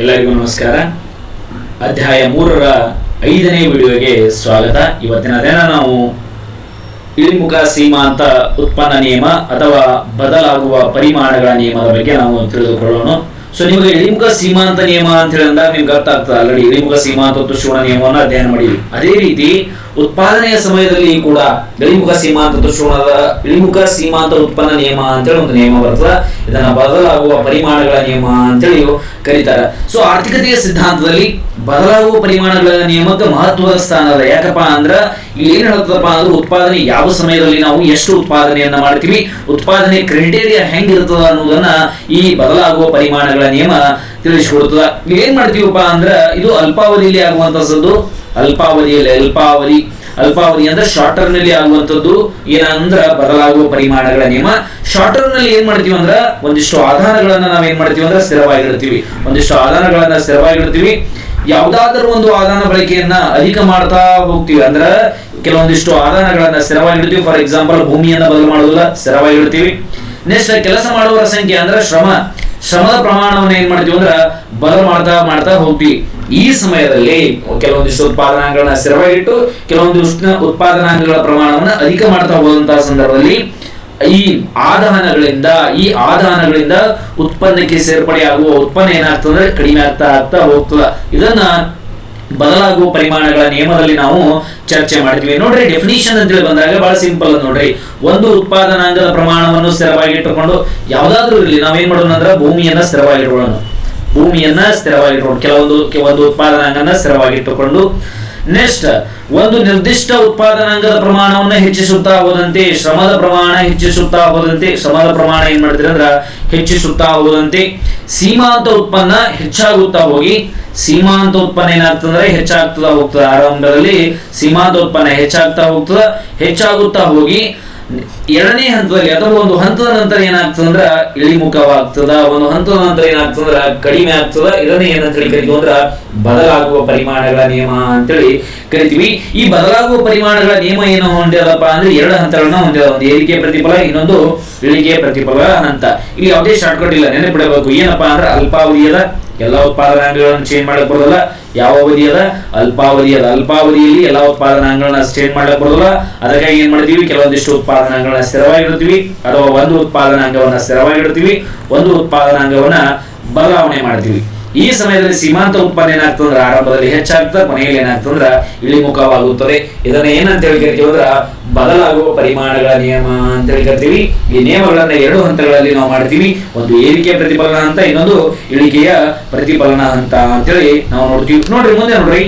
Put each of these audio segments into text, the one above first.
ಎಲ್ಲರಿಗೂ ನಮಸ್ಕಾರ. ಅಧ್ಯಾಯ ಮೂರರ ಐದನೇ ವಿಡಿಯೋಗೆ ಸ್ವಾಗತ. ಇವತ್ತಿನ ದಿನ ನಾವು ಇಳಿಮುಖ ಸೀಮಾಂತ ಉತ್ಪನ್ನ ನಿಯಮ ಅಥವಾ ಬದಲಾಗುವ ಪರಿಮಾಣಗಳ ನಿಯಮದ ಬಗ್ಗೆ ನಾವು ತಿಳಿದುಕೊಳ್ಳೋಣ. ಸೊ ನಿಮಗೆ ಇಳಿಮುಖ ಸೀಮಾಂತ ನಿಯಮ ಅಂತ ಹೇಳಿದಾಗ ನಿಮ್ಗೆ ಅರ್ಥ ಆಗ್ತದೆ ಆಲ್ರೆಡಿ ಇಳಿಮುಖ ಸೀಮಾಂತ ತುಷ್ಣ ನಿಯಮವನ್ನು ಅಧ್ಯಯನ ಮಾಡಿ. ಅದೇ ರೀತಿ ಉತ್ಪಾದನೆಯ ಸಮಯದಲ್ಲಿ ಕೂಡ ಇಳಿಮುಖ ಸೀಮಾಂತ ದೃಶ್ಯದ ಇಳಿಮುಖ ಸೀಮಾಂತ ಉತ್ಪನ್ನ ನಿಯಮ ಅಂತೇಳಿ ಒಂದು ನಿಯಮ ಬರ್ತದೆ. ಇದನ್ನ ಬದಲಾಗುವ ಪರಿಮಾಣಗಳ ನಿಯಮ ಅಂತೇಳಿ ಕರೀತಾರೆ. ಸೊ ಆರ್ಥಿಕತೆಯ ಸಿದ್ಧಾಂತದಲ್ಲಿ ಬದಲಾಗುವ ಪರಿಮಾಣಗಳ ನಿಯಮಕ್ಕೆ ಮಹತ್ವದ ಸ್ಥಾನ ಅದ. ಯಾಕಪ್ಪ ಅಂದ್ರ, ಇಲ್ಲಿ ಏನ್ ಹೇಳ್ತದಪ್ಪ ಅಂದ್ರೆ ಉತ್ಪಾದನೆ ಯಾವ ಸಮಯದಲ್ಲಿ ನಾವು ಎಷ್ಟು ಉತ್ಪಾದನೆಯನ್ನ ಮಾಡ್ತೀವಿ, ಉತ್ಪಾದನೆ ಕ್ರೈಟೇರಿಯಾ ಹೆಂಗಿರ್ತದ ಅನ್ನೋದನ್ನ ಈ ಬದಲಾಗುವ ಪರಿಮಾಣಗಳ ನಿಯಮ ತಿಳಿಸಿಕೊಡ್ತದ. ಏನ್ ಮಾಡ್ತೀವಪ್ಪ ಅಂದ್ರ, ಇದು ಅಲ್ಪಾವಧಿಯಲ್ಲಿ ಆಗುವಂತದ್ದು ಅಲ್ಪಾವಧಿಯಲ್ಲಿ ಅಲ್ಪಾವಧಿ. ಅಲ್ಪಾವಧಿ ಅಂದ್ರೆ ಶಾರ್ಟರ್ನಲ್ಲಿ ಆಗುವಂತದ್ದು ಏನಂದ್ರ ಬದಲಾಗುವ ಪರಿಮಾಣಗಳ ನಿಯಮ. ಶಾರ್ಟರ್ನಲ್ಲಿ ಏನ್ ಮಾಡ್ತೀವಿ ಅಂದ್ರ, ಒಂದಿಷ್ಟು ಆಧಾರಗಳನ್ನ ನಾವೇನ್ ಮಾಡ್ತೀವಿ ಅಂದ್ರೆ ಸ್ಥಿರವಾಗಿಡ್ತೀವಿ. ಒಂದಿಷ್ಟು ಆಧಾರಗಳನ್ನ ಸ್ಥಿರವಾಗಿಡ್ತೀವಿ. ಯಾವ್ದಾದ್ರು ಒಂದು ಆದಾನ ಬಳಕೆಯನ್ನ ಅಧಿಕ ಮಾಡ್ತಾ ಹೋಗ್ತೀವಿ. ಅಂದ್ರ, ಕೆಲವೊಂದಿಷ್ಟು ಆದಾನಗಳನ್ನ ಸ್ಥಿರವಾಗಿಡ್ತೀವಿ. ಫಾರ್ ಎಕ್ಸಾಂಪಲ್ ಭೂಮಿಯನ್ನ ಬದಲು ಮಾಡೋದಿಲ್ಲ ಸ್ಥಿರವಾಗಿಡ್ತೀವಿ. ನೆಕ್ಸ್ಟ್ ಕೆಲಸ ಮಾಡುವವರ ಸಂಖ್ಯೆ ಅಂದ್ರೆ ಶ್ರಮ. ಶ್ರಮದ ಪ್ರಮಾಣವನ್ನು ಏನ್ ಮಾಡ್ತೀವಿ ಅಂದ್ರ ಬದಲು ಮಾಡ್ತಾ ಮಾಡ್ತಾ ಹೋಗ್ತೀವಿ. ಈ ಸಮಯದಲ್ಲಿ ಕೆಲವೊಂದಿಷ್ಟು ಉತ್ಪಾದನಾಂಗಗಳನ್ನ ಸ್ಥಿರವಾಗಿಟ್ಟು ಕೆಲವೊಂದಿಷ್ಟು ಉತ್ಪಾದನಾಂಗಗಳ ಪ್ರಮಾಣವನ್ನು ಅಧಿಕ ಮಾಡ್ತಾ ಹೋದಂತಹ ಸಂದರ್ಭದಲ್ಲಿ ಈ ಆದಾನಗಳಿಂದ ಈ ಆದಾನಗಳಿಂದ ಉತ್ಪನ್ನಕ್ಕೆ ಸೇರ್ಪಡೆಯಾಗುವ ಉತ್ಪನ್ನ ಏನಾಗ್ತದೆ ಕಡಿಮೆ ಆಗ್ತಾ ಆಗ್ತಾ ಹೋಗ್ತದ. ಇದನ್ನ ಬದಲಾಗುವ ಪರಿಮಾಣಗಳ ನಿಯಮದಲ್ಲಿ ನಾವು ಚರ್ಚೆ ಮಾಡ್ತೀವಿ. ನೋಡ್ರಿ ಡೆಫಿನಿಷನ್ ಅಂತೇಳಿ ಬಂದಾಗ ಬಹಳ ಸಿಂಪಲ್ ನೋಡ್ರಿ. ಒಂದು ಉತ್ಪಾದನಾಂಗದ ಪ್ರಮಾಣವನ್ನು ಸ್ಥಿರವಾಗಿಟ್ಟುಕೊಂಡು ಯಾವ್ದಾದ್ರೂ ಇರಲಿ, ನಾವೇನ್ ಮಾಡೋಣ ಅಂದ್ರೆ ಭೂಮಿಯನ್ನ ಸ್ಥಿರವಾಗಿಟ್ಕೊಳ್ಳೋಣ. ಭೂಮಿಯನ್ನ ಸ್ಥಿರವಾಗಿಟ್ಕೊಂಡು ಕೆಲವೊಂದು ಒಂದು ಉತ್ಪಾದನಾಂಗನ ಸ್ಥಿರವಾಗಿಟ್ಟುಕೊಂಡು ನೆಕ್ಸ್ಟ್, ಒಂದು ನಿರ್ದಿಷ್ಟ ಉತ್ಪಾದನಾಂಗದ ಪ್ರಮಾಣವನ್ನು ಹೆಚ್ಚಿಸುತ್ತಾ ಹೋದಂತೆ, ಶ್ರಮದ ಪ್ರಮಾಣ ಹೆಚ್ಚಿಸುತ್ತಾ ಹೋದಂತೆ, ಶ್ರಮದ ಪ್ರಮಾಣ ಏನ್ ಮಾಡ್ತೀರಿ ಅಂದ್ರ ಹೆಚ್ಚಿಸುತ್ತಾ ಹೋದಂತೆ, ಸೀಮಾಂತ ಉತ್ಪನ್ನ ಹೆಚ್ಚಾಗುತ್ತಾ ಹೋಗಿ, ಸೀಮಾಂತ ಉತ್ಪನ್ನ ಏನಾಗ್ತದಂದ್ರೆ ಹೆಚ್ಚಾಗ್ತದ ಹೋಗ್ತದೆ. ಆರಂಭದಲ್ಲಿ ಸೀಮಾಂತ ಉತ್ಪನ್ನ ಹೆಚ್ಚಾಗ್ತಾ ಹೋಗ್ತದ, ಹೆಚ್ಚಾಗುತ್ತಾ ಹೋಗಿ ಎರಡನೇ ಹಂತದಲ್ಲಿ ಅಥವಾ ಒಂದು ಹಂತದ ನಂತರ ಏನಾಗ್ತದಂದ್ರ ಇಳಿಮುಖವಾಗ್ತದ, ಒಂದು ಹಂತದ ನಂತರ ಏನಾಗ್ತದಂದ್ರ ಕಡಿಮೆ ಆಗ್ತದ ಇದನ್ನೇ ಏನಂತ ಹೇಳಿ ಕರಿತೀವಿ ಅಂದ್ರ ಬದಲಾಗುವ ಪರಿಮಾಣಗಳ ನಿಯಮ ಅಂತೇಳಿ ಕರಿತೀವಿ. ಈ ಬದಲಾಗುವ ಪರಿಮಾಣಗಳ ನಿಯಮ ಏನು ಹೊಂದಿದಪ್ಪ ಅಂದ್ರೆ ಎರಡು ಹಂತಗಳನ್ನ ಹೊಂದಿದ ಒಂದು ಏರಿಕೆ ಪ್ರತಿಫಲ, ಇನ್ನೊಂದು ಇಳಿಕೆ ಪ್ರತಿಫಲ ಹಂತ ಇಲ್ಲಿ ಯಾವುದೇ ಶಾರ್ಟ್ಕಟ್ ಇಲ್ಲ. ನೆನಪಿಡಬೇಕು. ಏನಪ್ಪಾ ಅಂದ್ರೆ ಅಲ್ಪಾವಧಿಯದ ಎಲ್ಲಾ ಉತ್ಪಾದನಾಂಗಗಳನ್ನು ಚೇಂಜ್ ಮಾಡಕ್ ಬರೋದಿಲ್ಲ. ಯಾವ ಅವಧಿ ಅದ? ಅಲ್ಪಾವಧಿ ಅದ. ಅಲ್ಪಾವಧಿಯಲ್ಲಿ ಎಲ್ಲ ಉತ್ಪಾದನಾಂಗಗಳನ್ನ ಸ್ಟೇಟ್ ಮಾಡಕ್ ಬರೋದಿಲ್ಲ. ಅದಕ್ಕಾಗಿ ಏನ್ ಮಾಡ್ತೀವಿ? ಕೆಲವೊಂದಿಷ್ಟು ಉತ್ಪಾದನಾಂಗಗಳನ್ನ ಸ್ಥಿರವಾಗಿಡ್ತೀವಿ ಅಥವಾ ಒಂದು ಉತ್ಪಾದನಾಂಗವನ್ನ ಸ್ಥಿರವಾಗಿಡ್ತೀವಿ. ಒಂದು ಉತ್ಪಾದನಾಂಗವನ್ನ ಬದಲಾವಣೆ ಮಾಡ್ತೀವಿ. ಈ ಸಮಯದಲ್ಲಿ ಸೀಮಾಂತ ಉತ್ಪನ್ನ ಏನಾಗ್ತಂದ್ರ ಆರಂಭದಲ್ಲಿ ಹೆಚ್ಚಾಗ್ತದೆ, ಕೊನೆಯಲ್ಲಿ ಏನಾಗ್ತಂದ್ರ ಇಳಿಮುಖವಾಗುತ್ತದೆ. ಇದನ್ನ ಏನಂತ ಹೇಳಿ ಅಂದ್ರ ಬದಲಾಗುವ ಪರಿಮಾಣಗಳ ನಿಯಮ ಅಂತ ಹೇಳಿ ಕರಿತೀವಿ. ಈ ನಿಯಮಗಳನ್ನ ಎರಡು ಹಂತಗಳಲ್ಲಿ ನಾವು ಮಾಡ್ತೀವಿ. ಒಂದು ಏರಿಕೆಯ ಪ್ರತಿಫಲನ ಅಂತ ಇನ್ನೊಂದು ಇಳಿಕೆಯ ಪ್ರತಿಫಲನ ಹಂತ ಅಂತೇಳಿ ನಾವು ನೋಡ್ತೀವಿ. ನೋಡ್ರಿ, ಮುಂದೆ ನೋಡ್ರಿ.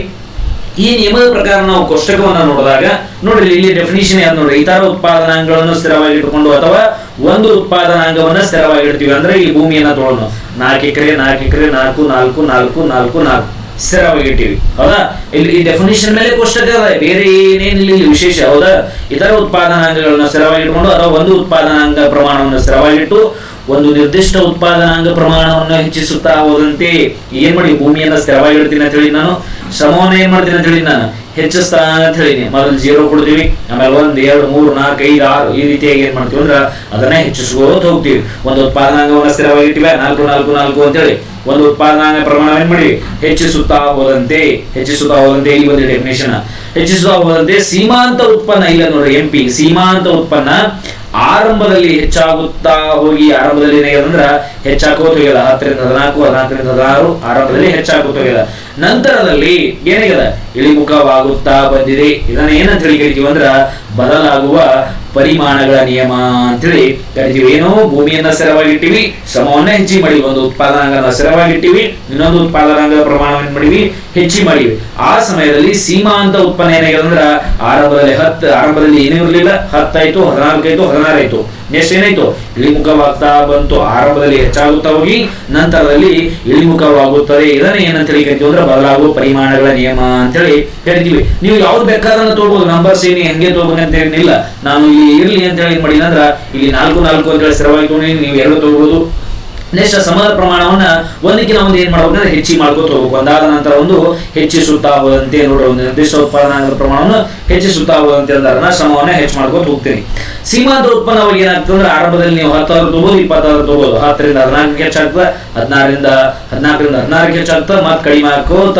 ಈ ನಿಯಮದ ಪ್ರಕಾರ ನಾವು ಕೋಷ್ಟಕವನ್ನ ನೋಡಿದಾಗ, ನೋಡ್ರಿ, ಇಲ್ಲಿ ಡೆಫಿನಿಷನ್ ಯಾವ್ದು ನೋಡ್ರಿ? ಇತರ ಉತ್ಪಾದನಾಂಗಗಳನ್ನು ಸ್ಥಿರವಾಗಿ ಇಟ್ಟುಕೊಂಡು ಅಥವಾ ಒಂದು ಉತ್ಪಾದನಾಂಗವನ್ನ ಸ್ಥಿರವಾಗಿಡ್ತೀವಿ. ಅಂದ್ರೆ ಈ ಭೂಮಿಯನ್ನ ತೊಗೊಂಡು ನಾಲ್ಕು ಎಕರೆ ನಾಲ್ಕು ಎಕರೆ ನಾಲ್ಕು ನಾಲ್ಕು ನಾಲ್ಕು ನಾಲ್ಕು ನಾಲ್ಕು. ಸ್ಥಿರವಾಗಿಟ್ಟಿವಿ ಹೌದಾ? ಇಲ್ಲಿ ಈ ಡೆಫಿನಿಷನ್ ಮೇಲೆ ಕೋಷ್ಟಕ ಬೇರೆ ಏನೇನಿಲ್ಲ ಇಲ್ಲಿ ವಿಶೇಷ? ಹೌದಾ? ಇತರ ಉತ್ಪಾದನಾಂಗಗಳನ್ನ ಸ್ಥಿರವಾಗಿಟ್ಕೊಂಡು ಅಥವಾ ಒಂದು ಉತ್ಪಾದನಾಂಗ ಪ್ರಮಾಣವನ್ನು ಸ್ಥಿರವಾಗಿಟ್ಟು ಒಂದು ನಿರ್ದಿಷ್ಟ ಉತ್ಪಾದನಾಂಗ ಪ್ರಮಾಣವನ್ನು ಹೆಚ್ಚಿಸುತ್ತಾ ಹೋದಂತೆ ಏನ್ ಮಾಡಿ? ಭೂಮಿಯನ್ನ ಸ್ಥಿರವಾಗಿಡ್ತೀನಿ ಅಂತ ಹೇಳಿ ನಾನು. ಶ್ರಮವನ್ನ ಏನ್ ಮಾಡ್ತೀನಿ ಅಂತ ಹೇಳಿ ನಾನು. ಹೆಚ್ಚಿಸ್ತಾ ಅಂತ ಹೇಳಿನಿ. ಮೊದಲು ಜೀರೋ ಕೊಡ್ತೀವಿ. ಆಮೇಲೆ ಒಂದು, ಎರಡು, ಮೂರು, ನಾಲ್ಕು, ಐದು, ಆರು ಈ ರೀತಿಯಾಗಿ ಏನ್ ಮಾಡ್ತೀವಿ ಅಂದ್ರೆ ಅದನ್ನ ಹೆಚ್ಚಿಸ್ಕೋತ ಹೋಗ್ತೀವಿ. ಒಂದು ಉತ್ಪಾದನಾಂಗವನ್ನು ಸ್ಥಿರವಾಗಿ ಇಟ್ಟಿವೆ. ನಾಲ್ಕು ನಾಲ್ಕು ನಾಲ್ಕು ಅಂತೇಳಿ ಒಂದು ಉತ್ಪಾದನಾಂಗ ಪ್ರಮಾಣ ಏನ್ ಮಾಡಿ ಹೆಚ್ಚಿಸುತ್ತಾ ಹೋದಂತೆ ಹೆಚ್ಚಿಸುತ್ತಾ ಹೋದಂತೆ ಈ ಒಂದು ಡೆಫಿನೇಷನ್ ಹೆಚ್ಚಿಸುತ್ತಾ ಹೋದಂತೆ ಸೀಮಾಂತ ಉತ್ಪನ್ನ. ಇಲ್ಲ ನೋಡ್ರಿ ಎಂ ಪಿ ಸೀಮಾಂತ ಉತ್ಪನ್ನ ಆರಂಭದಲ್ಲಿ ಹೆಚ್ಚಾಗುತ್ತಾ ಹೋಗಿ ಆರಂಭದಲ್ಲಿ ಏನಾಗ್ಯದಂದ್ರ ಹೋಗ್ಯದ ಹತ್ತರಿಂದ ಹದಿನಾಲ್ಕು, ಹದಿನಾಲ್ಕರಿಂದ ಹದಿನಾರು, ಆರಂಭದಲ್ಲಿ ಹೋಗ್ಯದ ನಂತರದಲ್ಲಿ ಏನಾಗ್ಯದ? ಇಳಿಮುಖವಾಗುತ್ತಾ ಬಂದಿದೆ. ಇದನ್ನ ಏನಂತ ಹೇಳಿ ಕರಿತೀವಿ ಅಂದ್ರ, ಬದಲಾಗುವ ಪರಿಮಾಣಗಳ ನಿಯಮ ಅಂತೇಳಿ ಕರಿತೀವಿ. ಏನೋ ಭೂಮಿಯನ್ನ ಸ್ಥಿರವಾಗಿಟ್ಟಿವಿ, ಶ್ರಮವನ್ನ ಹೆಚ್ಚಿ ಮಾಡಿವಿ. ಒಂದು ಉತ್ಪಾದನಾಂಗನ ಸ್ಥಿರವಾಗಿಟ್ಟಿವಿ, ಇನ್ನೊಂದು ಉತ್ಪಾದನಾಂಗ ಪ್ರಮಾಣವನ್ನು ಮಾಡಿವಿ, ಹೆಚ್ಚಿ ಮಾಡಿವಿ. ಆ ಸಮಯದಲ್ಲಿ ಸೀಮಾಂತ ಉತ್ಪನ್ನ ಏನಾಗಿದೆ ಅಂದ್ರ, ಆರಂಭದಲ್ಲಿ ಹತ್ತು, ಆರಂಭದಲ್ಲಿ ಏನೂ ಇರಲಿಲ್ಲ, ಹತ್ತಾಯ್ತು ಹದಿನಾಲ್ಕಾಯ್ತು ಹದಿನಾರಾಯ್ತು. ಏನಾಯ್ತು ಇಳಿಮುಖವಾಗ್ತಾ ಬಂತು ಆರಂಭದಲ್ಲಿ ಹೆಚ್ಚಾಗುತ್ತಾ ಹೋಗಿ, ನಂತರದಲ್ಲಿ ಇಳಿಮುಖವಾಗುತ್ತದೆ. ಇದನ್ನ ಏನಂತ ಹೇಳಿ ಕರಿತೀವಿ ಅಂದ್ರೆ ಬದಲಾಗುವ ಪರಿಮಾಣಗಳ ನಿಯಮ ಅಂತೇಳಿ ಹೇಳ್ತೀವಿ. ನೀವು ಯಾವ್ದು ಬೇಕಾದ್ರೂ ತೋಬಹುದು ನಂಬರ್ಸ್ ಏನಿ, ಹೆಂಗೆ ತಗೋಬೇಕು ಅಂತ ಏನಿಲ್ಲ ನಾನು ಇಲ್ಲಿ ಇರ್ಲಿ ಅಂತ ಹೇಳಿ ಅಂದ್ರ, ಇಲ್ಲಿ ನಾಲ್ಕು ನಾಲ್ಕು ಅಂತ ಹೇಳಿ ಸ್ಥಿರವಾಗಿ ನೀವು ಎರಡು ತಗೋಬಹುದು ನೆಕ್ಸ್ಟ್ ಸಮದ ಪ್ರಮಾಣವನ್ನ ಒಂದಕ್ಕಿಂತ ಒಂದು ಏನ್ ಮಾಡ್ಬೇಕಂದ್ರೆ ಹೆಚ್ಚಿ ಮಾಡ್ಕೋತ ಹೋಗ್ಬೇಕು. ಒಂದಾದ ನಂತರ ಒಂದು ಹೆಚ್ಚಿಸುತ್ತಾ ಹೋದಂತೆ ನೋಡ್ರಿ, ಒಂದು ನಿರ್ದಿಷ್ಟ ಉತ್ಪಾದನಾ ಪ್ರಮಾಣವನ್ನು ಹೆಚ್ಚಿಸುತ್ತಾ ಹೋದಂತೆ ಅಂದಾಗ ಶ್ರಮವನ್ನ ಹೆಚ್ಚು ಮಾಡ್ಕೋತ ಹೋಗ್ತೀನಿ. ಸೀಮಾಂತ ಉತ್ಪನ್ನವಾಗಿ ಏನಾಗ್ತದೆ ಅಂದ್ರೆ ಆರಂಭದಲ್ಲಿ ನೀವು ಹತ್ತಾರು ತಗೋದು ಇಪ್ಪತ್ತಾರು ತಗೋದು ಹತ್ತರಿಂದ ಹದಿನಾಲ್ಕು ಹೆಚ್ಚಾಗ್ತದೆ, ಹದಿನಾರರಿಂದ, ಹದಿನಾಲ್ಕರಿಂದ ಹದಿನಾರಕ್ಕೆ ಹೆಚ್ಚಾಗ್ತದೆ, ಮತ್ತೆ ಕಡಿಮೆ ಹಾಕೋತ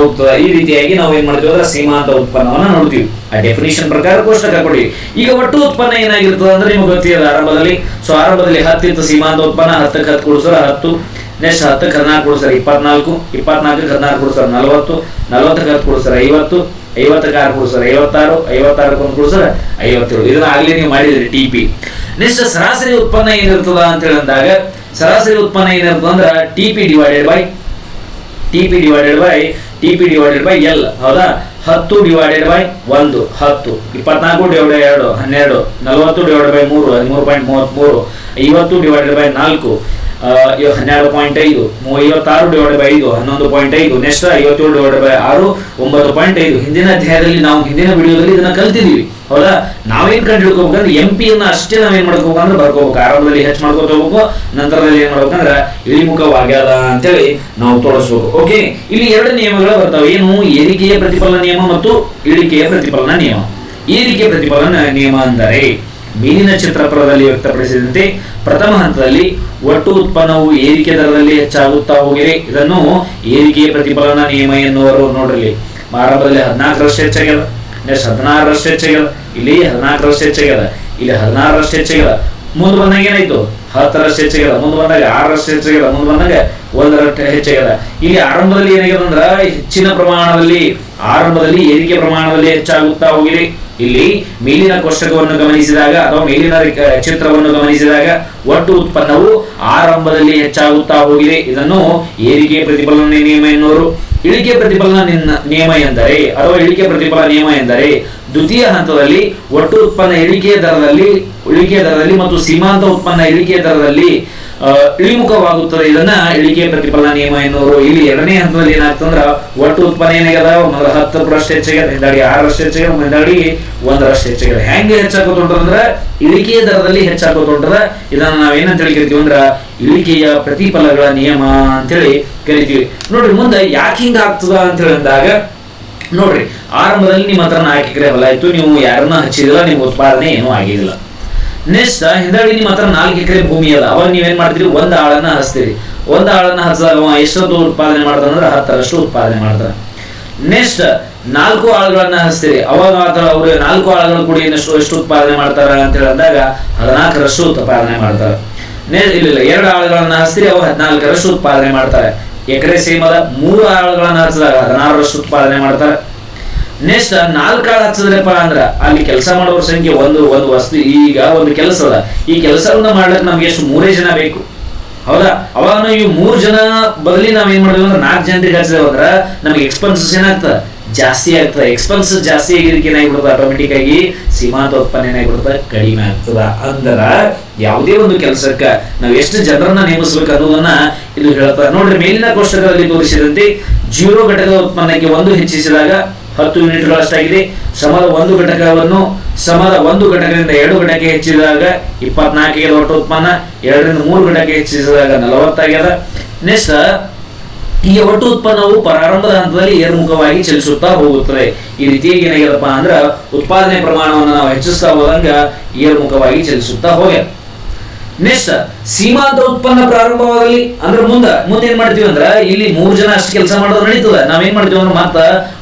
ಹೋಗ್ತದೆ. ಈ ರೀತಿಯಾಗಿ ನಾವು ಏನ್ ಮಾಡ್ತೀವಿ ಅಂದ್ರೆ ಸೀಮಾಂತ ಉತ್ಪನ್ನವನ್ನ ನೋಡ್ತೀವಿ. ಆ ಡೆಫಿನೇಷನ್ ಪ್ರಕಾರ ಕೋಷ್ಟಕ ಕೊಡಿ ಈಗ ಒಟ್ಟು ಉತ್ಪನ್ನ ಏನಾಗಿರ್ತದೆ ಅಂದ್ರೆ ನಿಮ್ಗೆ ಗೊತ್ತಿರೋದು ಆರಂಭದಲ್ಲಿ. ಸೊ ಆರಂಭದಲ್ಲಿ ಹತ್ತಿತ್ತು ಸೀಮಾಂತ ಉತ್ಪನ್ನ, ಹತ್ತಕ್ಕೆ ಹತ್ತು ಕೊಡಿಸ್ರ ಹತ್ತು. ನೆಕ್ಸ್ಟ್ ಹತ್ತಕ್ಕೆ ಹದಿನಾಲ್ಕು ಕೊಡಿಸ್ತಾರೆ ಇಪ್ಪತ್ನಾಲ್ಕು, ಇಪ್ಪತ್ನಾಲ್ಕಕ್ಕೆ ಹದಿನಾಲ್ಕು ಕೊಡಿಸ್ತಾರೆ ನಲವತ್ತು, ನಲವತ್ತಕ್ಕೆ ಹತ್ತು ಕೊಡಿಸ್ತಾರೆ ಐವತ್ತು, ಐವತ್ತಕ್ಕೆ ಆರು ಕೊಡಿಸ್ತಾರೆ ಐವತ್ತಾರು, ಐವತ್ತಾರಕ್ಕೆ ಒಂದು ಕೊಡಿಸ್ತಾರೆ ಐವತ್ತೇಳು. ಇದನ್ನ ಆಗ್ಲಿ ನೀವು ಮಾಡಿದ್ರಿ ಟಿ ಪಿ ನೆಕ್ಸ್ಟ್ ಸರಾಸರಿ ಉತ್ಪನ್ನ ಏನಿರ್ತದ ಅಂತ ಹೇಳಿದಾಗ, ಸರಾಸರಿ ಉತ್ಪನ್ನ ಏನಿರ್ತದ ಅಂದ್ರೆ T P divided by T P divided by T P divided by L ಹೌದಾ? ಹತ್ತು ಡಿವೈಡೆಡ್ ಬೈ ಒಂದು, ಹತ್ತು. ಇಪ್ಪತ್ನಾಲ್ಕು ಡಿವೈಡೆಡ್ ಎರಡು, ಹನ್ನೆರಡು. ನಲವತ್ತು ಡಿವೈಡೆಡ್ ಬೈ ಮೂರು, ಹದಿಮೂರು ಪಾಯಿಂಟ್ ಮೂವತ್ತ್ಮೂರು. ಐವತ್ತು ಡಿವೈಡೆಡ್ ಬೈ ನಾಲ್ಕು. ಹನ್ನೆರಡು ಪಾಯಿಂಟ್ ಐದು ಐವತ್ತಾರು ಡಿವೈಡ್ ಬೈ ಐದು, ಹನ್ನೊಂದು ಪಾಯಿಂಟ್ ಐದು ನೆಕ್ಸ್ಟ್ ಐವತ್ತೇಳು ಡಿವೈಡ್ ಬೈ ಆರು, ಒಂಬತ್ತು ಪಾಯಿಂಟ್ ಐದು. ಹಿಂದಿನ ಅಧ್ಯಾಯದಲ್ಲಿ ನಾವು ಹಿಂದಿನ ವಿಡಿಯೋದಲ್ಲಿ ಇದನ್ನ ಕಲ್ತಿದೀವಿ. ಹೌದಾ? ನಾವೇನ್ ಕಂಡು ಹಿಡ್ಕೋಬೇಕಂದ್ರೆ ಎಂ ಪಿ ಅನ್ನ ಅಷ್ಟೇ ನಾವೇನ್ ಮಾಡ್ಕೋಬೇಕಂದ್ರೆ ಬರ್ಕೋಬೇಕು. ಆರಂಭದಲ್ಲಿ ಹೆಚ್ಚು ಮಾಡ್ಕೋತ ಹೋಗ್ಬೇಕು, ನಂತರದಲ್ಲಿ ಏನ್ ಮಾಡ್ಬೇಕಂದ್ರೆ ಇಳಿಮುಖವಾಗ್ಯದ ಅಂತೇಳಿ ನಾವು ತೋರಿಸ್ಬೇಕು ಓಕೆ ಇಲ್ಲಿ ಎರಡು ನಿಯಮಗಳು ಬರ್ತಾವೆ. ಏನು? ಏರಿಕೆಯ ಪ್ರತಿಫಲನ ನಿಯಮ ಮತ್ತು ಇಳಿಕೆಯ ಪ್ರತಿಫಲನ ನಿಯಮ. ಏರಿಕೆ ಪ್ರತಿಫಲನ ನಿಯಮ ಅಂದರೆ ಮೇಲಿನ ಚಿತ್ರಪಟದಲ್ಲಿ ವ್ಯಕ್ತಪಡಿಸಿದಂತೆ ಪ್ರಥಮ ಹಂತದಲ್ಲಿ ಒಟ್ಟು ಉತ್ಪನ್ನವು ಏರಿಕೆ ದರದಲ್ಲಿ ಹೆಚ್ಚಾಗುತ್ತಾ ಹೋಗಿದೆ. ಇದನ್ನು ಏರಿಕೆಯ ಪ್ರತಿಫಲನ ನಿಯಮ ಎನ್ನುವರು ನೋಡ್ರಲ್ಲಿ ಆರಂಭದಲ್ಲಿ ಹದಿನಾಲ್ಕರಷ್ಟು ಹೆಚ್ಚಾಗ್ಯದ. ನೆಕ್ಸ್ಟ್ ಹದಿನಾರರಷ್ಟು ಹೆಚ್ಚಾಗ್ಯದ. ಇಲ್ಲಿ ಹದಿನಾಲ್ಕರಷ್ಟು ಹೆಚ್ಚಾಗ್ಯದ. ಇಲ್ಲಿ ಹದಿನಾರರಷ್ಟು ಹೆಚ್ಚಾಗ್ಯದ. ಮುಂದೆ ಬಂದಾಗ ಏನಾಯ್ತು? ಹತ್ತರಷ್ಟು ಹೆಚ್ಚಾಗ್ಯದ. ಮುಂದೆ ಬಂದಾಗ ಆರರಷ್ಟು ಹೆಚ್ಚಾಗ್ಯದ. ಮುಂದೆ ಬಂದಾಗ ಒಂದರಷ್ಟು ಹೆಚ್ಚಾಗ್ಯದ. ಇಲ್ಲಿ ಆರಂಭದಲ್ಲಿ ಏನಾಗ್ಯದ ಅಂದ್ರೆ ಹೆಚ್ಚಿನ ಪ್ರಮಾಣದಲ್ಲಿ, ಆರಂಭದಲ್ಲಿ ಏರಿಕೆ ಪ್ರಮಾಣದಲ್ಲಿ ಹೆಚ್ಚಾಗುತ್ತಾ ಹೋಗಿದೆ. ಇಲ್ಲಿ ಮೇಲಿನ ಕೋಷ್ಟಕವನ್ನು ಗಮನಿಸಿದಾಗ ಅಥವಾ ಮೇಲಿನ ಚಿತ್ರವನ್ನು ಗಮನಿಸಿದಾಗ ಒಟ್ಟು ಉತ್ಪನ್ನವು ಆರಂಭದಲ್ಲಿ ಹೆಚ್ಚಾಗುತ್ತಾ ಹೋಗಿದೆ. ಇದನ್ನು ಏರಿಕೆ ಪ್ರತಿಫಲನ ನಿಯಮ ಎನ್ನುವರು. ಇಳಿಕೆ ಪ್ರತಿಫಲನ ನಿಯಮ ಎಂದರೆ, ಅಥವಾ ಇಳಿಕೆ ಪ್ರತಿಫಲ ನಿಯಮ ಎಂದರೆ, ದ್ವಿತೀಯ ಹಂತದಲ್ಲಿ ಒಟ್ಟು ಉತ್ಪನ್ನ ಇಳಿಕೆಯ ದರದಲ್ಲಿ ಇಳಿಕೆಯ ದರದಲ್ಲಿ ಮತ್ತು ಸೀಮಾಂತ ಉತ್ಪನ್ನ ಇಳಿಕೆಯ ದರದಲ್ಲಿ ಇಳಿಮುಖವಾಗುತ್ತದೆ. ಇದನ್ನ ಇಳಿಕೆ ಪ್ರತಿಫಲ ನಿಯಮ ಎನ್ನುವರು. ಇಲ್ಲಿ ಎರಡನೇ ಹಂತದಲ್ಲಿ ಏನಾಗ್ತಂದ್ರ ಒಟ್ಟು ಉತ್ಪನ್ನ ಏನಾಗ್ಯದ ಮೊದಲ ಹತ್ತು ರಷ್ಟು ಹೆಚ್ಚಾಗ್ಯದ ಹಿಂದಾಡಿ ಆರಷ್ಟು ಹೆಚ್ಚಾಗ್ಯದ ಹಿಂದಾಡಿ ಒಂದರಷ್ಟು ಹೆಚ್ಚಾಗ್ಯದ ಹೆಂಗೆ ಹೆಚ್ಚಾಕೋತೊಂಡ್ರ ಇಳಿಕೆಯ ದರದಲ್ಲಿ ಹೆಚ್ಚಾಕೋತೊಂಡ್ರ ಇದನ್ನ ನಾವೇನಂತ ಹೇಳಿ ಕರಿತೀವಿ ಅಂದ್ರ, ಇಳಿಕೆಯ ಪ್ರತಿಫಲಗಳ ನಿಯಮ ಅಂತ ಹೇಳಿ ಕರಿತೀವಿ. ನೋಡ್ರಿ, ಮುಂದೆ ಯಾಕೆ ಹಿಂಗ ಆಗ್ತದ ಅಂತ ಹೇಳಿದಾಗ, ನೋಡ್ರಿ, ಆರಂಭದಲ್ಲಿ ನಿಮ್ಮ ಹತ್ರ ನಾಲ್ಕು ಎಕರೆ ಹೊಲ ನೀವು ಯಾರನ್ನ ಹಚ್ಚಿದಿಲ್ಲ, ನಿಮ್ಮ ಉತ್ಪಾದನೆ ಏನೂ ಆಗಿದಿಲ್ಲ ನೆಕ್ಸ್ಟ್ ಹಿಂದಾಡಿ ನಿಮ್ಮ ಹತ್ರ ನಾಲ್ಕು ಎಕರೆ ಭೂಮಿ ಅದ. ಅವಾಗ ನೀವೇನ್ ಮಾಡ್ತೀರಿ? ಒಂದ್ ಆಳನ್ನ ಹಚ್ತೀರಿ. ಒಂದ್ ಆಳನ್ನ ಅವ ಎಷ್ಟೊತ್ತು ಉತ್ಪಾದನೆ ಮಾಡ್ತಾನೆ ಅಂದ್ರೆ ಹತ್ತರಷ್ಟು ಉತ್ಪಾದನೆ ಮಾಡ್ತಾನೆ. ನೆಕ್ಸ್ಟ್, ನಾಲ್ಕು ಆಳುಗಳನ್ನ ಹಚ್ತೀರಿ. ಅವಾಗ ಮಾತ್ರ ಅವರು ನಾಲ್ಕು ಆಳುಗಳು ಕೂಡಿ ಎಷ್ಟು ಎಷ್ಟು ಉತ್ಪಾದನೆ ಮಾಡ್ತಾರ ಅಂತ ಹೇಳಿದಾಗ ಹದಿನಾಲ್ಕರಷ್ಟು ಉತ್ಪಾದನೆ ಮಾಡ್ತಾರೆ. ಇಲ್ಲ ಎರಡು ಆಳುಗಳನ್ನ ಹಚ್ತೀರಿ, ಅವು ಹದಿನಾಲ್ಕರಷ್ಟು ಉತ್ಪಾದನೆ ಮಾಡ್ತಾರೆ. ಎಕರೆ ಸೇಮ್ ಅದ. ಮೂರು ಆಳುಗಳನ್ನ ಹಚ್ಚಿದಾಗ ಹದಿನಾರರಷ್ಟು ಉತ್ಪಾದನೆ ಮಾಡ್ತಾರೆ. ನೆಕ್ಸ್ಟ್ ನಾಲ್ಕು ಕಾಳು ಹಚ್ಚಿದ್ರಪ್ಪ ಅಂದ್ರ ಅಲ್ಲಿ ಕೆಲಸ ಮಾಡೋರ ಸಂಖ್ಯೆ ಒಂದು ಒಂದು ವಸ್ತು, ಈಗ ಒಂದು ಕೆಲಸ ಅದ. ಈ ಕೆಲಸವನ್ನ ಮಾಡ್ಲಿಕ್ಕೆ ನಮ್ಗೆ ಎಷ್ಟು ಮೂರೇ ಜನ ಬೇಕು. ಹೌದಾ? ಅವಾಗ ಈ ಮೂರ್ ಜನ ಬದಲಿ ನಾವ್ ಏನ್ ಮಾಡಿದ್ವಿ ಅಂದ್ರೆ ನಾಲ್ಕು ಜನರಿಗೆ ಹಚ್ಚಿದೇವ್ ಅಂದ್ರ ನಮ್ಗೆ ಎಕ್ಸ್ಪೆನ್ಸಸ್ ಏನಾಗ್ತದೆ? ಜಾಸ್ತಿ ಆಗ್ತದೆ. ಎಕ್ಸ್ಪೆನ್ಸಸ್ ಜಾಸ್ತಿ ಆಗಿದ್ದಕ್ಕೆ ಏನಾಗ್ಬಿಡ್ತದೆ? ಆಟೋಮೆಟಿಕ್ ಆಗಿ ಸೀಮಾಂತ ಉತ್ಪನ್ನ ಏನಾಗ್ಬಿಡ್ತದೆ? ಕಡಿಮೆ ಆಗ್ತದ. ಅಂದ್ರ ಯಾವುದೇ ಒಂದು ಕೆಲಸಕ್ಕ ನಾವು ಎಷ್ಟು ಜನರನ್ನ ನೇಮಿಸ್ಬೇಕು ಅನ್ನೋದನ್ನ ಇದು ಹೇಳ್ತಾರೆ ನೋಡ್ರಿ ಮೇಲಿನ ಕೋಷ್ಟಕದಲ್ಲಿ ತೋರಿಸಿದಂತೆ ಜೀರೋ ಘಟಕದ ಉತ್ಪನ್ನಕ್ಕೆ ಒಂದು ಹೆಚ್ಚಿಸಿದಾಗ ಹತ್ತು ಯೂನಿಟ್ಗಳಷ್ಟಾಗಿದೆ ಸಮದ ಒಂದು ಘಟಕವನ್ನು, ಸಮದ ಒಂದು ಘಟಕದಿಂದ ಎರಡು ಘಟಕ ಹೆಚ್ಚಿದಾಗ ಇಪ್ಪತ್ನಾಲ್ಕಿಗೆ ಒಟ್ಟು ಉತ್ಪನ್ನ, ಎರಡರಿಂದ ಮೂರು ಘಟಕ ಹೆಚ್ಚಿಸಿದಾಗ ನಲವತ್ತಾಗ್ಯದ. ನೆಕ್ಸ್ಟ್ ಈ ಒಟ್ಟು ಉತ್ಪನ್ನವು ಪ್ರಾರಂಭದ ಹಂತದಲ್ಲಿ ಏರ್ಮುಖವಾಗಿ ಚಲಿಸುತ್ತಾ ಹೋಗುತ್ತದೆ. ಈ ರೀತಿಯಾಗಿ ಏನಾಗ್ಯದಪ್ಪ ಅಂದ್ರ, ಉತ್ಪಾದನೆ ಪ್ರಮಾಣವನ್ನು ನಾವು ಹೆಚ್ಚಿಸ್ತಾ ಹೋದಂಗ ಏರ್ಮುಖವಾಗಿ ಚಲಿಸುತ್ತಾ ಹೋಗ್ಯದ. ನೆಕ್ಸ್ಟ್ ಸೀಮಾಂತ ಉತ್ಪನ್ನ ಪ್ರಾರಂಭವಾಗಲಿ. ಅಂದ್ರೆ ಮುಂದ, ಮುಂದೆ ಏನ್ ಮಾಡ್ತೀವಿ ಅಂದ್ರ, ಇಲ್ಲಿ ಮೂರ್ ಜನ ಅಷ್ಟು ಕೆಲಸ ಮಾಡೋದು ನಡೀತದ. ನಾವೇನ್ ಮಾಡ್ತೀವಿ ಅಂದ್ರೆ ಮತ್ತ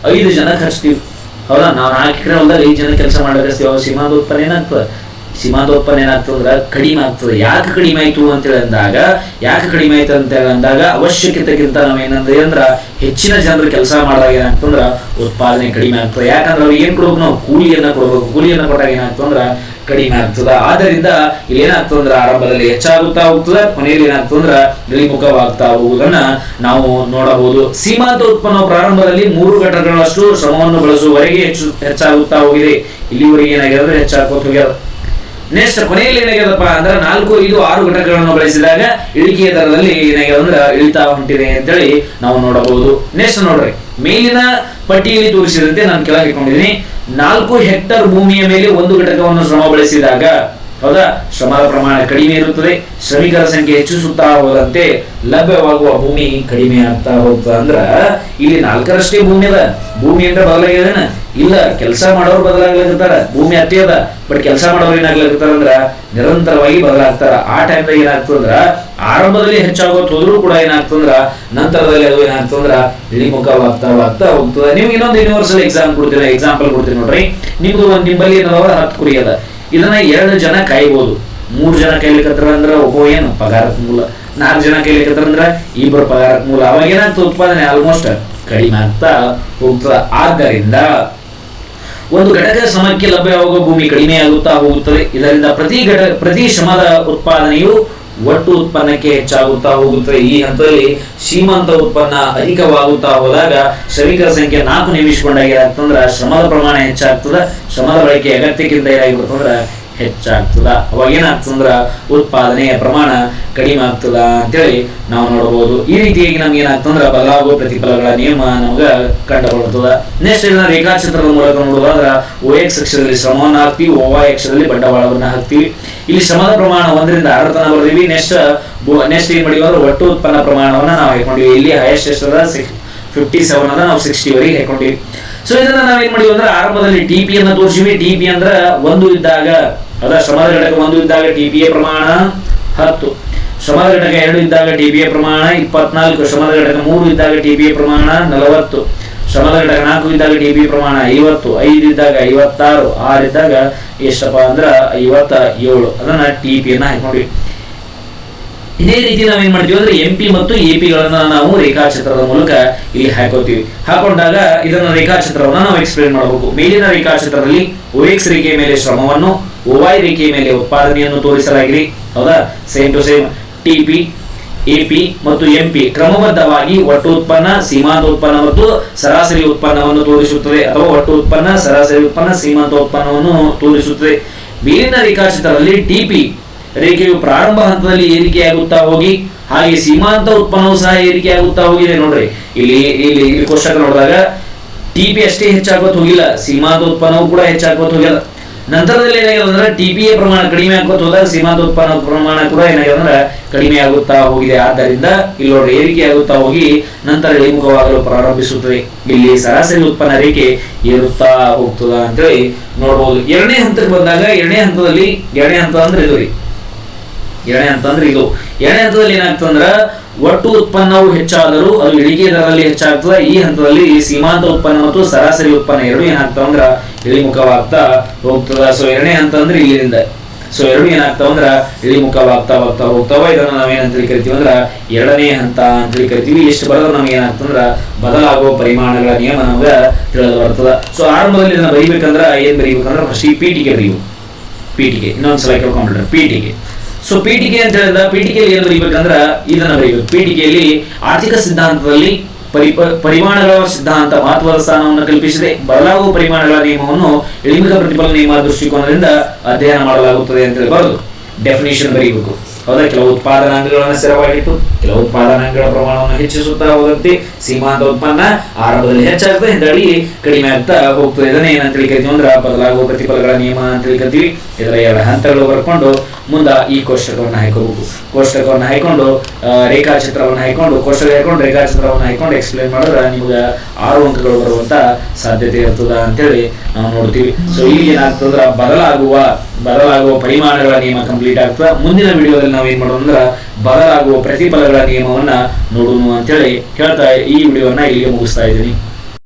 ಐದು ಜನ ಹಚ್ತೀವಿ ಹೌದಾ? ನಾವು ನಾಲ್ಕು ಹೊಲದಾಗ ಐದು ಜನ ಕೆಲಸ ಮಾಡಕಸ್ತೀವಿ ಅವಾಗ ಸೀಮಾಂತ ಉತ್ಪನ್ನ ಏನಾಗ್ತದ? ಸೀಮಾಂತ ಉತ್ಪನ್ನ ಏನಾಗ್ತದೆ ಕಡಿಮೆ ಆಗ್ತದೆ. ಯಾಕೆ ಕಡಿಮೆ ಆಯ್ತು ಅಂತೇಳಿ ಅಂದಾಗ, ಯಾಕೆ ಕಡಿಮೆ ಆಯ್ತು ಅಂತ ಅಂದಾಗ ಅವಶ್ಯಕತೆಗಿಂತ ನಾವೇನಂದ್ರೆ ಅಂದ್ರ ಹೆಚ್ಚಿನ ಜನರು ಕೆಲಸ ಮಾಡಿದಾಗ ಏನಾಗ್ತಂದ್ರ ಉತ್ಪಾದನೆ ಕಡಿಮೆ ಆಗ್ತದೆ. ಯಾಕಂದ್ರೆ ಅವ್ರಿಗೆ ಏನ್ ಕೊಡ್ಬೇಕು ನಾವು? ಕೂಲಿಯನ್ನ ಕೊಡ್ಬೇಕು. ಕೂಲಿಯನ್ನ ಕೊಟ್ಟಾಗ ಏನಾಗ್ತಂದ್ರ ಕಡಿಮೆ ಆಗ್ತದ. ಆದ್ದರಿಂದ ಇಲ್ಲಿ ಏನಾಗ್ತದಂದ್ರ ಆರಂಭದಲ್ಲಿ ಹೆಚ್ಚಾಗುತ್ತಾ ಹೋಗ್ತದ, ಕೊನೆಯಲ್ಲಿ ಏನಾಗ್ತದಂದ್ರ ಇಳಿಮುಖವಾಗ್ತಾ ಹೋಗುವುದನ್ನ ನಾವು ನೋಡಬಹುದು. ಸೀಮಾಂತ ಉತ್ಪನ್ನ ಪ್ರಾರಂಭದಲ್ಲಿ ಮೂರು ಘಟಕಗಳಷ್ಟು ಶ್ರಮವನ್ನು ಬಳಸುವವರೆಗೆ ಹೆಚ್ಚು ಹೆಚ್ಚಾಗುತ್ತಾ ಹೋಗಿದೆ. ಇಲ್ಲಿವರೆಗೆ ಏನಾಗಿದೆ ಅಂದ್ರೆ ಹೆಚ್ಚಾಗೋತ್ ಹೋಗ್ಯದ. ನೆಕ್ಸ್ಟ್ ಕೊನೆಯಲ್ಲಿ ಏನಾಗಿದೆಪ್ಪ ಅಂದ್ರೆ ನಾಲ್ಕು, ಐದು, ಆರು ಘಟಕಗಳನ್ನು ಬಳಸಿದಾಗ ಇಳಿಕೆಯ ದರದಲ್ಲಿ ಏನಾಗಿದೆ ಅಂದ್ರೆ ಇಳಿತಾ ಹೊಂಟಿದೆ ಅಂತೇಳಿ ನಾವು ನೋಡಬಹುದು. ನೆಕ್ಸ್ಟ್ ನೋಡ್ರಿ. ಮೇಲಿನ ಪಟ್ಟಿಯಲ್ಲಿ ತೋರಿಸಿದಂತೆ ನಾನು ಕೆಳಗೆ ಇಟ್ಕೊಂಡಿದ್ದೀನಿ ನಾಲ್ಕು ಹೆಕ್ಟರ್ ಭೂಮಿಯ ಮೇಲೆ ಒಂದು ಘಟಕವನ್ನು ಶ್ರಮ ಬಳಸಿದಾಗ, ಹೌದಾ? ಶ್ರಮದ ಪ್ರಮಾಣ ಕಡಿಮೆ ಇರುತ್ತದೆ, ಶ್ರಮಿಕರ ಸಂಖ್ಯೆ ಹೆಚ್ಚಿಸುತ್ತಾ ಹೋದಂತೆ ಲಭ್ಯವಾಗುವ ಭೂಮಿ ಕಡಿಮೆ ಆಗ್ತಾ ಹೋಗ್ತದೆ ಅಂದ್ರ ಇಲ್ಲಿ ನಾಲ್ಕರಷ್ಟೇ ಭೂಮಿ ಅದ. ಭೂಮಿ ಅಂತ ಬದಲಾಗ್ಯದೇನ ಇಲ್ಲ, ಕೆಲಸ ಮಾಡೋರು ಬದಲಾಗ್ಲಿಕತ್ತಾರ ಭೂಮಿ ಅತಿ ಅದ ಬಟ್ ಕೆಲಸ ಮಾಡೋರು ಏನಾಗ್ಲಿಕತ್ತಾರ ಅಂದ್ರ ನಿರಂತರವಾಗಿ ಬದಲಾಗ್ತಾರ. ಆ ಟೈಮ್ದಾಗ ಏನಾಗ್ತಂದ್ರ ಆರಂಭದಲ್ಲಿ ಹೆಚ್ಚಾಗೋ ಹೋದ್ರು ಕೂಡ ಏನಾಗ್ತಂದ್ರ ನಂತರದಲ್ಲಿ ಅದು ಏನಾಗ್ತಂದ್ರ ಇಳಿಮುಖವಾಗ್ತಾ ಆಗ್ತಾ ಹೋಗ್ತದೆ. ನಿಮ್ಗೆ ಇನ್ನೊಂದು ಯೂನಿವರ್ಸಲ್ ಎಕ್ಸಾಮ್ ಕೊಡ್ತೀನಿ ಎಕ್ಸಾಂಪಲ್ ಕೊಡ್ತೀನಿ ನೋಡ್ರಿ. ನಿಮ್ದು ಒಂದ್ ನಿಂಬಲ್ಲಿ ಏನದವ ಹತ್ತು ಕುರಿ ಅದ. ಇದನ್ನ ಎರಡು ಜನ ಕಾಯ್ಬೋದು. ಮೂರ್ ಜನ ಕೈಲಿಕತ್ರ ಅಂದ್ರ ಒಬ್ಬ ಏನು ಪಗಾರದ ಮೂಲ. ನಾಲ್ಕು ಜನ ಕೈಲಿಕತ್ರ ಅಂದ್ರ ಇಬ್ಬರು ಪಗಾರದ ಮೂಲ. ಅವಾಗ ಏನಾಗ್ತದೆ ಉತ್ಪಾದನೆ? ಆಲ್ಮೋಸ್ಟ್ ಕಡಿಮೆ ಆಗ್ತಾ ಹೋಗ್ತದ. ಆದ್ದರಿಂದ ಒಂದು ಘಟಕ ಶ್ರಮಕ್ಕೆ ಲಭ್ಯವಾಗುವ ಭೂಮಿ ಕಡಿಮೆಯಾಗುತ್ತಾ ಹೋಗುತ್ತದೆ. ಇದರಿಂದ ಪ್ರತಿ ಘಟ, ಪ್ರತಿ ಶ್ರಮದ ಉತ್ಪಾದನೆಯು ಒಟ್ಟು ಉತ್ಪನ್ನಕ್ಕೆ ಹೆಚ್ಚಾಗುತ್ತಾ ಹೋಗುತ್ತದೆ. ಈ ಹಂತದಲ್ಲಿ ಶ್ರೀಮಂತ ಉತ್ಪನ್ನ ಅಧಿಕವಾಗುತ್ತಾ ಹೋದಾಗ ಶ್ರಮಿಕರ ಸಂಖ್ಯೆ ನಾಲ್ಕು ನಿಮಿಷಗೊಂಡಾಗ ಏನಾಗ್ತಂದ್ರ ಶ್ರಮದ ಪ್ರಮಾಣ ಹೆಚ್ಚಾಗ್ತದ. ಶ್ರಮದ ಬಳಕೆ ಅಗತ್ಯಕ್ಕಿಂತ ಏನಾಗಿಬಿಡ್ತಂದ್ರ ಹೆಚ್ಚಾಗ್ತದ. ಅವಾಗ ಏನಾಗ್ತಂದ್ರ ಉತ್ಪಾದನೆಯ ಪ್ರಮಾಣ ಕಡಿಮೆ ಆಗ್ತದ ಅಂತೇಳಿ ನಾವು ನೋಡಬಹುದು. ಈ ರೀತಿಯಾಗಿ ನಮ್ಗೆ ಏನಾಗ್ತಂದ್ರ ಬದಲಾಗುವ ಪ್ರತಿಫಲಗಳ ನಿಯಮ ನಮ್ಗ ಕಂಡುಕೊಳ್ತದ ನೆಕ್ಸ್ಟ್ ಇದನ್ನ ರೇಖಾಚಿತ್ರದ ಮೂಲಕ ನೋಡುವುದಾದ್ರ ಓ ಎಕ್ಸ್ ಅಕ್ಷರದಲ್ಲಿ ಶ್ರಮವನ್ನು ಹಾಕ್ತಿವಿ ವೈ ಅಕ್ಷರದಲ್ಲಿ ಬಂಡವಾಳವನ್ನ ಹಾಕ್ತಿವಿ. ಇಲ್ಲಿ ಶ್ರಮದ ಪ್ರಮಾಣ ಒಂದರಿಂದ ಆರು ಬರ್ದೀವಿ. ನೆಕ್ಸ್ಟ್ ನೆಕ್ಸ್ಟ್ ಏನ್ ಮಾಡಿವಿ ಒಟ್ಟು ಉತ್ಪನ್ನ ಪ್ರಮಾಣವನ್ನ ನಾವು ಹಾಕೊಂಡಿವಿ. ಇಲ್ಲಿ ಹೈಯೆಸ್ಟ್ ಎಷ್ಟದ ಫಿಫ್ಟಿ ಸೆವೆನ್ ಅದ, ನಾವು ಸಿಕ್ಸ್ಟಿ ವರೆಗೆ ಹಾಕೊಂಡಿವಿ. ಸೊ ಇದನ್ನ ನಾವೇನ್ ಮಾಡಿವಿ ಅಂದ್ರೆ, ಆರಂಭದಲ್ಲಿ ಟಿ ಪಿ ಅನ್ನ ತೋರಿಸಿವಿ. ಟಿ ಪಿ ಅಂದ್ರ ಒಂದು ಇದ್ದಾಗ ಅದ ಶ್ರಮದ ಘಟಕ ಒಂದು ಇದ್ದಾಗ ಟಿ ಪಿ ಪ್ರಮಾಣ ಹತ್ತು. ಶ್ರಮದ ಘಟಕ ಎರಡು ಇದ್ದಾಗ ಟಿ ಪಿ ಪ್ರಮಾಣ ಇಪ್ಪತ್ನಾಲ್ಕು. ಶ್ರಮದ ಘಟಕ ಮೂರು ಇದ್ದಾಗ ಟಿ ಪಿ ಪ್ರಮಾಣ ನಲವತ್ತು. ಶ್ರಮದ ಘಟಕ ನಾಲ್ಕು ಇದ್ದಾಗ ಟಿ ಪಿ ಪ್ರಮಾಣ ಐವತ್ತು. ಐದು ಇದ್ದಾಗ ಐವತ್ತಾರು. ಆರು ಇದ್ದಾಗ ಎಷ್ಟಪ್ಪ ಅಂದ್ರೆ ಐವತ್ತ ಏಳು. ಅದನ್ನ ಟಿ ಪಿ ಅನ್ನ ಹಾಕೊಂಡ್ವಿ ಇದೇ ರೀತಿ ನಾವು ಏನ್ ಮಾಡ್ತೀವಿ ಅಂದ್ರೆ ಎಂ ಪಿ ಮತ್ತು ಎ ಗಳನ್ನ ನಾವು ರೇಖಾಚಿತ್ರದ ಮೂಲಕ ಇಲ್ಲಿ ಹಾಕೋತೀವಿ. ಹಾಕೊಂಡಾಗ ಇದನ್ನ ರೇಖಾಚಿತ್ರವನ್ನ ನಾವು ಎಕ್ಸ್ಪ್ಲೇನ್ ಮಾಡಬೇಕು. ಮೇಲಿನ ರೇಖಾಚಿತ್ರದಲ್ಲಿ ಎಕ್ಸ್ ರೇಖೆಯ ಮೇಲೆ ಶ್ರಮವನ್ನು ಓ ವೈ ರೇಖೆಯ ಮೇಲೆ ಉತ್ಪಾದನೆಯನ್ನು ತೋರಿಸಲಾಗಿದೆ. ಹೌದಾ? Same to same T P AP ಮತ್ತು ಎಂಪಿ ಕ್ರಮಬದ್ಧವಾಗಿ ಒಟ್ಟು ಉತ್ಪನ್ನ, ಸೀಮಾಂತ ಉತ್ಪನ್ನ ಮತ್ತು ಸರಾಸರಿ ಉತ್ಪನ್ನವನ್ನು ತೋರಿಸುತ್ತದೆ ಅಥವಾ ಒಟ್ಟು ಉತ್ಪನ್ನ, ಸರಾಸರಿ ಉತ್ಪನ್ನ, ಸೀಮಾಂತ ಉತ್ಪನ್ನವನ್ನು ತೋರಿಸುತ್ತದೆ. ಮೇಲಿನ ರೇಖಾಚಿತ್ರದಲ್ಲಿ ಟಿಪಿ ರೇಖೆಯು ಪ್ರಾರಂಭ ಹಂತದಲ್ಲಿ ಏರಿಕೆಯಾಗುತ್ತಾ ಹೋಗಿ, ಹಾಗೆ ಸೀಮಾಂತ ಉತ್ಪನ್ನವು ಸಹ ಏರಿಕೆಯಾಗುತ್ತಾ ಹೋಗಿದೆ ನೋಡ್ರಿ. ಇಲ್ಲಿ ಇಲ್ಲಿ ಇಲ್ಲಿ ಕೋಷ್ಟಕ ನೋಡಿದಾಗ ಟಿಪಿ ಅಷ್ಟೇ ಹೆಚ್ಚಾಗೋತ್ ಹೋಗಿಲ್ಲ, ಸೀಮಾಂತ ಉತ್ಪನ್ನವು ಕೂಡ ಹೆಚ್ಚಾಗೋತ್ ಹೋಗಿಲ್ಲ. ನಂತರದಲ್ಲಿ ಏನಾಗಿದೆ ಅಂದ್ರೆ ಎ ಪ್ರಮಾಣ ಕಡಿಮೆ ಆಗುತ್ತ ಹೋದಾಗ ಸೀಮಾಂತ ಉತ್ಪನ್ನ ಪ್ರಮಾಣ ಕೂಡ ಏನಾಗಿದೆ ಅಂದ್ರೆ ಕಡಿಮೆ ಆಗುತ್ತಾ ಹೋಗಿದೆ. ಆದ್ದರಿಂದ ಇಲ್ಲಿ ನೋಡ್ರಿ, ಏರಿಕೆ ಆಗುತ್ತಾ ಹೋಗಿ ನಂತರ ಇಳಿಮುಖವಾಗಲು ಪ್ರಾರಂಭಿಸುತ್ತದೆ. ಇಲ್ಲಿ ಸರಾಸರಿ ಉತ್ಪನ್ನ ರೇಖೆ ಏರುತ್ತಾ ಹೋಗ್ತದ ಅಂತೇಳಿ ನೋಡಬಹುದು ಎರಡನೇ ಹಂತಕ್ಕೆ ಬಂದಾಗ ಎರಡನೇ ಹಂತದಲ್ಲಿ, ಎರಡನೇ ಹಂತ ಅಂದ್ರೆ ಇದು ರೀ. ಹಂತ ಅಂದ್ರೆ ಇದು. ಎರಡನೇ ಹಂತದಲ್ಲಿ ಏನಾಗ್ತದಂದ್ರ ಒಟ್ಟು ಉತ್ಪನ್ನವು ಹೆಚ್ಚಾದರೂ ಅದು ಇಳಿಕೆ ದರದಲ್ಲಿ ಹೆಚ್ಚಾಗ್ತದೆ. ಈ ಹಂತದಲ್ಲಿ ಸೀಮಾಂತ ಉತ್ಪನ್ನ ಮತ್ತು ಸರಾಸರಿ ಉತ್ಪನ್ನ ಎರಡು ಏನಾಗ್ತಾವ ಅಂದ್ರ ಇಳಿಮುಖವಾಗ್ತಾ ಹೋಗ್ತದ. ಸೊ ಎರಡನೇ ಹಂತ ಅಂದ್ರೆ ಇಲ್ಲಿಂದ. ಸೊ ಎರಡು ಏನಾಗ್ತಾವ ಅಂದ್ರ ಇಳಿಮುಖವಾಗ್ತಾ ಹೋಗ್ತಾ ಹೋಗ್ತಾವ ಇದನ್ನ ನಾವೇನಂತ ಕರಿತೀವಿ ಅಂದ್ರ ಎರಡನೇ ಹಂತ ಅಂತೇಳಿ ಕರಿತೀವಿ. ಎಷ್ಟು ಬರೋದು ನಮ್ಗೆ ಏನಾಗ್ತಂದ್ರ ಬದಲಾಗುವ ಪರಿಮಾಣಗಳ ನಿಯಮ ನಮ್ಗೆ ತಿಳಿದು ಬರ್ತದ. ಸೊ ಆರಂಭದಲ್ಲಿ ಇದನ್ನ ಬರೀಬೇಕಂದ್ರ ಏನ್ ಬರೀಬೇಕಂದ್ರ ಫಸ್ಟ್ ಈ ಪೀಟಿಗೆ ಬರೀವು ಪೀಟಿಗೆ ಇನ್ನೊಂದ್ಸಲ ಕೇಳ್ಕೊಂಡ್ಬಿಟ್ರೆ ಪೀಟಿಗೆ ಸೊ ಪೀಠಿಕೆ ಅಂತ ಹೇಳಿದ ಪೀಠಿಕೆಯಲ್ಲಿ ಏನು ಬರೀಬೇಕಂದ್ರ ಇದನ್ನ ಬರೀಬೇಕು. ಪೀಠಿಕೆಯಲ್ಲಿ ಆರ್ಥಿಕ ಸಿದ್ಧಾಂತದಲ್ಲಿ ಪರಿಪ, ಪರಿಮಾಣಗಳ ಸಿದ್ಧಾಂತ, ಮಹತ್ವದ ಸ್ಥಾನವನ್ನು ಕಲ್ಪಿಸಿದೆ ಬದಲಾಗುವ ಪರಿಮಾಣಗಳ ನಿಯಮವನ್ನು ಇಳಿಮುಖ ಪ್ರತಿಫಲ ನಿಯಮ ದೃಷ್ಟಿಕೋನದಿಂದ ಅಧ್ಯಯನ ಮಾಡಲಾಗುತ್ತದೆ ಅಂತ ಹೇಳ್ಬಾರ್ದು. ಬರೋದು ಡೆಫಿನೇಷನ್ ಬರೀಬೇಕು. ಹೌದಾ? ಕೆಲವು ಉತ್ಪಾದನಾಂಗಗಳನ್ನು ಸ್ಥಿರವಾಗಿಟ್ಟು, ಕೆಲವು ಉತ್ಪಾದನಾಂಗಗಳ ಪ್ರಮಾಣವನ್ನು ಹೆಚ್ಚಿಸುತ್ತಾ ಹೋದಂತೆ ಸೀಮಾಂತ ಉತ್ಪನ್ನ ಆರಂಭದಲ್ಲಿ ಹೆಚ್ಚಾಗ್ತದೆ ಹಿಂದಡಿ ಕಡಿಮೆ ಆಗ್ತಾ ಹೋಗ್ತದೆ. ಇದನ್ನ ಏನಂತ ಕರಿತೀವಿ ಅಂದ್ರೆ ಬದಲಾಗುವ ಪ್ರತಿಫಲಗಳ ನಿಯಮ ಅಂತ ಕರಿತೀವಿ ಇದರ ಎರಡು ಹಂತಗಳು ಬರ್ಕೊಂಡು ಮುಂದ ಈ ಕೋಷ್ಟಕವನ್ನು ಹಾಕೋಬೇಕು ಕೋಷ್ಟಕವನ್ನು ಹಾಕೊಂಡು ರೇಖಾಚಿತ್ರವನ್ನು ಹಾಕೊಂಡು ಕೋಷ್ಟಕ ಹಾಕೊಂಡು ರೇಖಾಚಿತ್ರವನ್ನು ಹಾಕೊಂಡು ಎಕ್ಸ್ಪ್ಲೇನ್ ಮಾಡಿದ್ರೆ ನಿಮ್ಗೆ ಆರು ಅಂಕಗಳು ಬರುವಂತ ಸಾಧ್ಯತೆ ಇರ್ತದ ಅಂತೇಳಿ ನಾವು ನೋಡ್ತೀವಿ. ಸೊ ಇಲ್ಲಿ ಏನಾಗ್ತದ್ರ ಬದಲಾಗುವ ಬದಲಾಗುವ ಪರಿಮಾಣಗಳ ನಿಯಮ ಕಂಪ್ಲೀಟ್ ಆಗ್ತದೆ. ಮುಂದಿನ ವಿಡಿಯೋದಲ್ಲಿ ನಾವು ಏನ್ ಅಂದ್ರೆ ಬದಲಾಗುವ ಪ್ರತಿಫಲಗಳ ನಿಯಮವನ್ನ ನೋಡೋಣ ಅಂತೇಳಿ ಕೇಳ್ತಾ ಈ ವಿಡಿಯೋವನ್ನ ಇಲ್ಲಿಗೆ ಮುಗಿಸ್ತಾ ಇದ್ದೀನಿ.